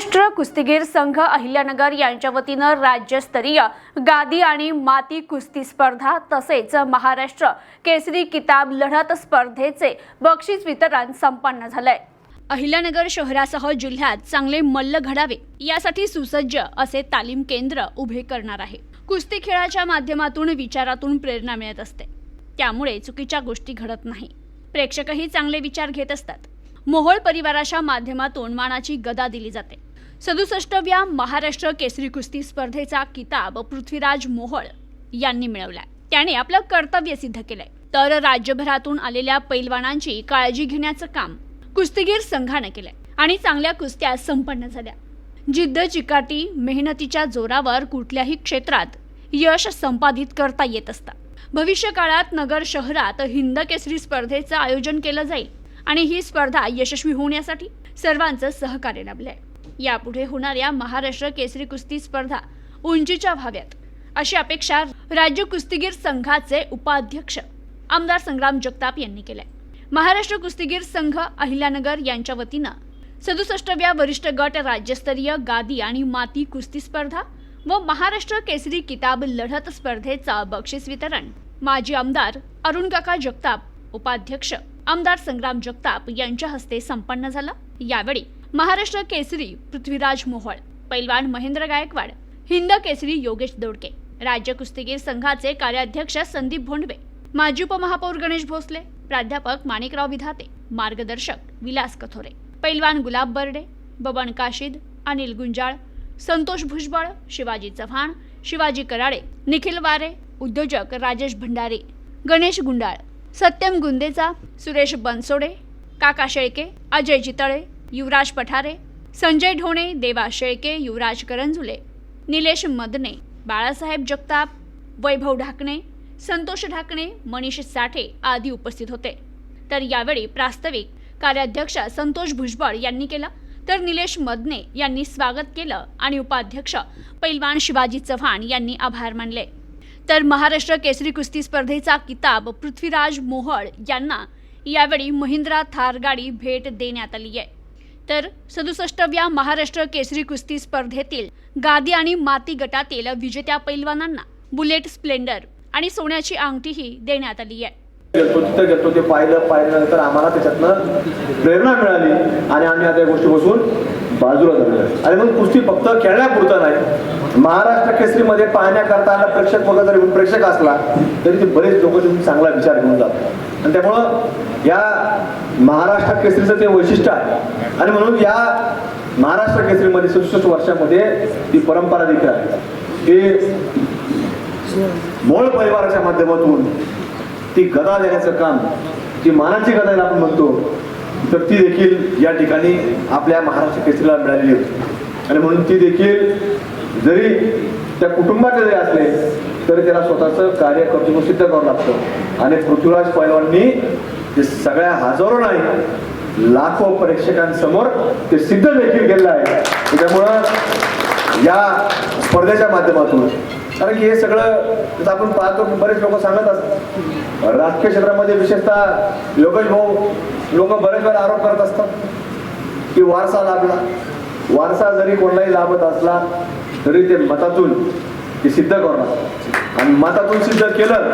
महाराष्ट्र कुस्तीगीर संघ अहिल्यानगर यांच्या वतीनं राज्यस्तरीय गादी आणि माती कुस्ती स्पर्धा तसेच महाराष्ट्र केसरी किताब लढत स्पर्धेचे बक्षीस वितरण संपन्न झालंय. अहिल्यानगर शहरासह जिल्ह्यात चांगले मल्ल घडावे यासाठी सुसज्ज असे तालीम केंद्र उभे करणार आहे. कुस्ती खेळाच्या माध्यमातून विचारातून प्रेरणा मिळत असते. त्यामुळे चुकीच्या गोष्टी घडत नाही. प्रेक्षकही चांगले विचार घेत असतात. मोहोळ परिवाराच्या माध्यमातून मानाची गदा दिली जाते. सदुसष्टव्या महाराष्ट्र केसरी कुस्ती स्पर्धेचा किताब पृथ्वीराज मोहोळ यांनी मिळवलाय. त्याने आपलं कर्तव्य सिद्ध केलंय. तर राज्यभरातून आलेल्या पैलवानांची काळजी घेण्याचं काम कुस्तीगीर संघानं केलंय आणि चांगल्या कुस्त्या संपन्न झाल्या. जिद्द चिकाटी मेहनतीच्या जोरावर कुठल्याही क्षेत्रात यश संपादित करता येत असतं. भविष्य काळात नगर शहरात हिंद केसरी स्पर्धेचं आयोजन केलं जाईल आणि ही स्पर्धा यशस्वी होण्यासाठी सर्वांचं सहकार्य लाभलंय. यापुढे होणाऱ्या महाराष्ट्र केसरी कुस्ती स्पर्धा उंचीच्या व्हाव्यात अशी अपेक्षा राज्य कुस्तीगीर संघाचे उपाध्यक्ष आमदार संग्राम जगताप यांनी केलंय महाराष्ट्र कुस्तीगीर संघ अहिल्यानगर यांच्या वतीनं सदुसष्टव्या वरिष्ठ गट राज्यस्तरीय गादी आणि माती कुस्ती स्पर्धा व महाराष्ट्र केसरी किताब लढत स्पर्धेचा बक्षीस वितरण माजी आमदार अरुण काका जगताप उपाध्यक्ष आमदार संग्राम जगताप यांच्या हस्ते संपन्न झालं. यावेळी महाराष्ट्र केसरी पृथ्वीराज मोहोळ पैलवान महेंद्र गायकवाड हिंद केसरी योगेश दोडके राज्य कुस्तीगीर संघाचे कार्याध्यक्ष संदीप भोंडवे माजी उपमहापौर गणेश भोसले प्राध्यापक माणिकराव विधाते मार्गदर्शक विलास कथोरे पैलवान गुलाब बर्डे बबन काशीद अनिल गुंजाळ संतोष भुजबळ शिवाजी चव्हाण शिवाजी कराळे निखिल वारे उद्योजक राजेश भंडारे गणेश गुंडाळ सत्यम गुंदेचा सुरेश बनसोडे काका शेळके अजय जितळे युवराज पठारे संजय ढोणे देवा शेळके युवराज करंजुले निलेश मदने बाळासाहेब जगताप वैभव ढाकणे संतोष ढाकणे मनीष साठे आदी उपस्थित होते. तर यावेळी प्रास्ताविक कार्याध्यक्ष संतोष भुजबळ यांनी केलं तर निलेश मदने यांनी स्वागत केलं आणि उपाध्यक्ष पैलवान शिवाजी चव्हाण यांनी आभार मानले. तर महाराष्ट्र केसरी कुस्ती स्पर्धेचा किताब पृथ्वीराज मोहळ यांना यावेळी महिंद्रा थार गाडी भेट देण्यात आली आहे तर सदुसष्टव्या महाराष्ट्र केसरी कुस्ती स्पर्धेतील गादी आणि माती गटातील विजेत्या पैलवानांना बुलेट स्प्लेंडर आणि सोन्याची अंगठीही देण्यात आली आहे. गेलतो तिथं गेलतो ते पाहिलं पाहिल्यानंतर आम्हाला त्याच्यातनं प्रेरणा मिळाली आणि आम्ही आता या गोष्टी बसून बाजूला धरल्या आणि मग कुस्ती फक्त खेळण्यापुरता नाही. महाराष्ट्र केसरीमध्ये पाहण्याकरता आला प्रेक्षक बघा जरी प्रेक्षक असला तरी ते बरेच लोक तुम्ही चांगला विचार घेऊन जातात. आणि त्यामुळं या महाराष्ट्र केसरीचं ते वैशिष्ट्य आहे. आणि म्हणून या महाराष्ट्र केसरीमध्ये सदुसष्ट वर्षामध्ये ती परंपरा देखील आहे. ते मोळ परिवाराच्या माध्यमातून ती गदा देण्याचं काम जी मानाची गदा आपण म्हणतो तर ती देखील या ठिकाणी आपल्या महाराष्ट्र केसरीला मिळालेली होती. आणि म्हणून ती देखील जरी त्या कुटुंबाचे जरी असले तरी त्याला स्वतःचं कार्य कर्तृत्व सिद्ध करावं लागतं. आणि पृथ्वीराज पैलवांनी ते सगळ्या हजारो नाही लाखो प्रेक्षकांसमोर ते सिद्ध देखील केलेलं आहे. त्याच्यामुळं या स्पर्धेच्या माध्यमातून कारण की हे सगळं जसं आपण पाहतो बरेच लोक सांगत असतात. राजकीय क्षेत्रामध्ये विशेषतः योगेश भाऊ लोक बरेच वेळा आरोप करत असतात की वारसा लाभला. वारसा जरी कोणालाही लाभत असला तरी ते मतातून ते सिद्ध करणार. आणि मतातून सिद्ध केलं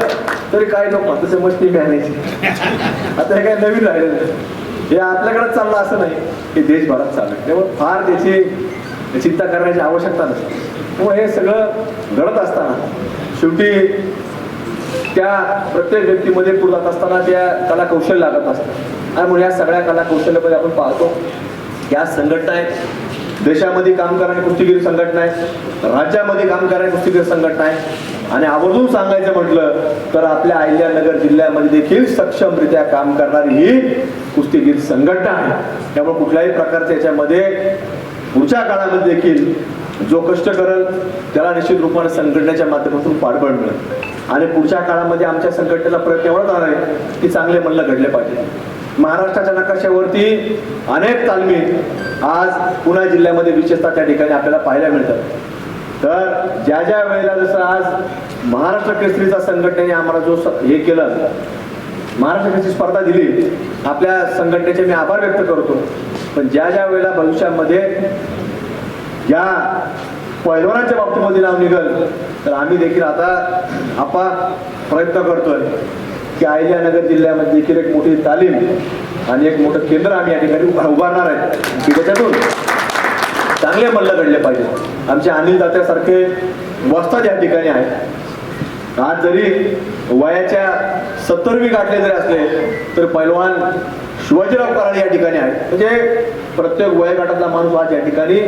तरी काही लोक मताचे मस्ती मॅनेज आता हे काही नवीन राहिलेलं हे आपल्याकडेच चाललं असं नाही हे देशभरात चाललं. त्यामुळे फार त्याची चिंता करण्याची आवश्यकता नसते. त्यामुळे हे सगळं घडत असताना शेवटी त्या प्रत्येक व्यक्तीमध्ये पुरत जात असताना त्या कला कौशल्य लागत असतं. आणि म्हणून या सगळ्या कला कौशल्यामध्ये आपण पाहतो या संघटना आहेत. देशामध्ये काम करणारी कुस्तीगीर संघटना आहे राज्यामध्ये काम करणारी कुस्तीगीर संघटना आहे आणि आवर्जून सांगायचं म्हटलं तर आपल्या अहिल्यानगर जिल्ह्यामध्ये देखील सक्षमरित्या काम करणारी ही कुस्तीगीर संघटना आहे. त्यामुळे कुठल्याही प्रकारच्या याच्यामध्ये पुढच्या काळामध्ये देखील जो कष्ट करेल त्याला निश्चित रूपाने संघटनेच्या माध्यमातून पाठबळ मिळेल. आणि पुढच्या काळामध्ये आमच्या संघटनेला प्रयत्न एवढाच राहणार आहे की चांगले मल्ल घडले पाहिजे. महाराष्ट्राच्या नकाशावरती अनेक तालमी आज पुणे जिल्ह्यामध्ये विशेषतः त्या ठिकाणी आपल्याला पाहायला मिळतात. तर ज्या ज्या वेळेला जसं आज महाराष्ट्र केसरीचा संघटनेने आम्हाला जो स- हे केलं महाराष्ट्राची स्पर्धा दिली. आपल्या संघटनेचे मी आभार व्यक्त करतो. पण ज्या ज्या वेळेला भविष्यामध्ये या पैलवानाच्या बाबतीमध्ये नाव निघल तर आम्ही देखील आता आपा प्रयत्न करतोय की अहिल्यानगर जिल्ह्यामध्ये देखील एक मोठी तालीम आणि एक मोठं केंद्र आम्ही या ठिकाणी उभारणार आहे. की त्याच्यातून चांगले मल्ल घडले पाहिजे आमचे अनिल दात्यासारखे वस्ताद या ठिकाणी आहेत. आज जरी वयाच्या सत्तरवी गाठले जरी असले तर पैलवान शिवाजीराव कराड या ठिकाणी आहेत. म्हणजे प्रत्येक वयोगटातला माणूस आज या ठिकाणी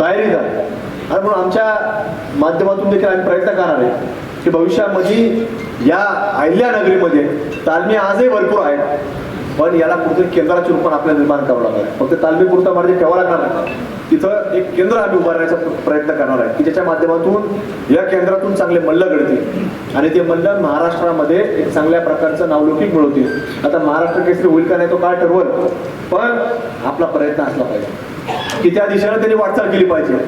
तयारी झाला. आणि म्हणून आमच्या माध्यमातून देखील आम्ही प्रयत्न करणार आहे की भविष्यामध्ये या अहिल्यानगरीमध्ये तालमी आजही भरपूर आहेत. पण याला कुठेतरी केंद्राचे रूपात आपल्याला निर्माण करावं लागणार आहे. फक्त तालमीपुरता मार्ग ठेवा लागणार नाही. तिथं एक केंद्र आम्ही उभारण्याचा प्रयत्न करणार आहे. की ज्याच्या माध्यमातून या केंद्रातून चांगले मल्ल घडतील. आणि ते मल्ल महाराष्ट्रामध्ये एक चांगल्या प्रकारचं नावलौकिक मिळवतील. आता महाराष्ट्र केसरी होईल का नाही तो काय ठरवल पण आपला प्रयत्न असला पाहिजे. की त्या दिशेनं त्यांनी वाटचाल केली पाहिजे.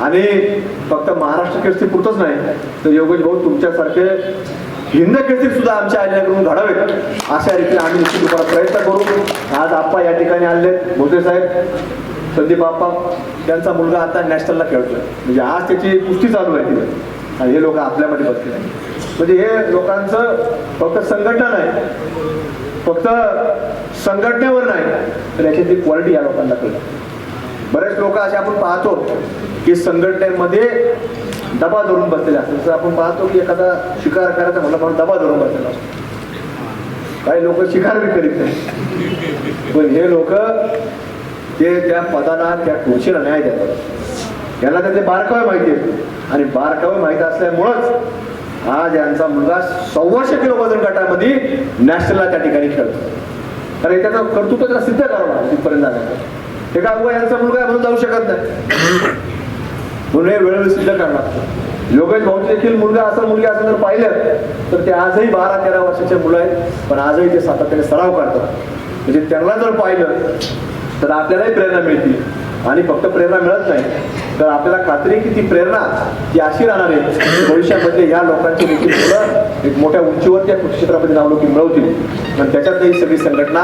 आणि फक्त महाराष्ट्र केसरी पुरतच नाही तर योगेश भाऊ तुमच्यासारखे हिंद सुद्धा आमच्या आल्याकडून घडावेत अशा रीतीने आम्ही निश्चित प्रयत्न करू. आज आप्पा या ठिकाणी आले भोसे साहेब संदीप आप्पा. त्यांचा मुलगा आता नॅशनलला खेळतोय. म्हणजे आज त्याची कुस्ती चालू आहे तिथे. आणि हे लोक आपल्यामध्ये बसले नाही म्हणजे हे लोकांचं फक्त संघटना नाही फक्त संघटनेवर नाही तर याच्यातली क्वालिटी या लोकांना कळलं. बरेच लोक असे आपण पाहतो की संघटनेमध्ये डबा धरून बसलेला असतो जसं आपण पाहतो की एखादा शिकार करायचा म्हणलं म्हणून डबा धरून बसलेला असतो. काही लोक शिकार बी करीत नाही. पण हे लोक ते त्या पदाला त्या खुर्चीला न्याय देतात. यांना त्याचे बारकावे माहिती आहेत आणि बारकावे माहीत असल्यामुळंच आज यांचा मुलगा सव्वाशे किलो वजन गटामध्ये नॅशनलला त्या ठिकाणी खेळतो. कारण त्याचा कर्तृत्व त्याला सिद्ध करावं लागतं तिथपर्यंत जाण्याचं ते काय यांचा मुलगा म्हणून जाऊ शकत नाही. म्हणून हे वेळोवेळी सिद्ध करावं लागतं. योगेश भाऊ देखील मुलगा असं मुलगी असं जर पाहिलं तर ते आजही बारा तेरा वर्षाचे मुलं आहेत पण आजही ते सातत्याने सराव करतात. म्हणजे त्यांना जर पाहिलं तर आपल्यालाही प्रेरणा मिळते. आणि फक्त प्रेरणा मिळत नाही तर आपल्याला खात्री की ती प्रेरणा ती अशी राहणार आहे भविष्यामध्ये या लोकांची देखील मुलं एक मोठ्या उंचीवर त्या कृषी क्षेत्रामध्ये नावलोकी मिळवतील. आणि त्याच्यात ही सगळी संघटना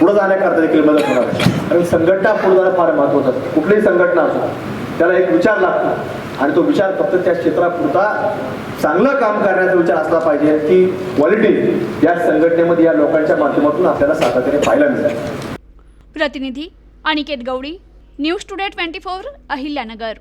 पुढे जाण्याकरता देखील मदत होणार आहे. कारण संघटना पुढे जाणं फार महत्वाचं कुठलीही संघटना असो त्याला एक विचार लागतो. आणि तो विचार फक्त त्या क्षेत्रापुरता चांगलं काम करण्याचा विचार असला पाहिजे ती क्वालिटी या संघटनेमध्ये या लोकांच्या माध्यमातून आपल्याला सातत्याने पाहायला मिळते प्रतिनिधी Aniket Gaudi news today twenty four Ahilyanagar.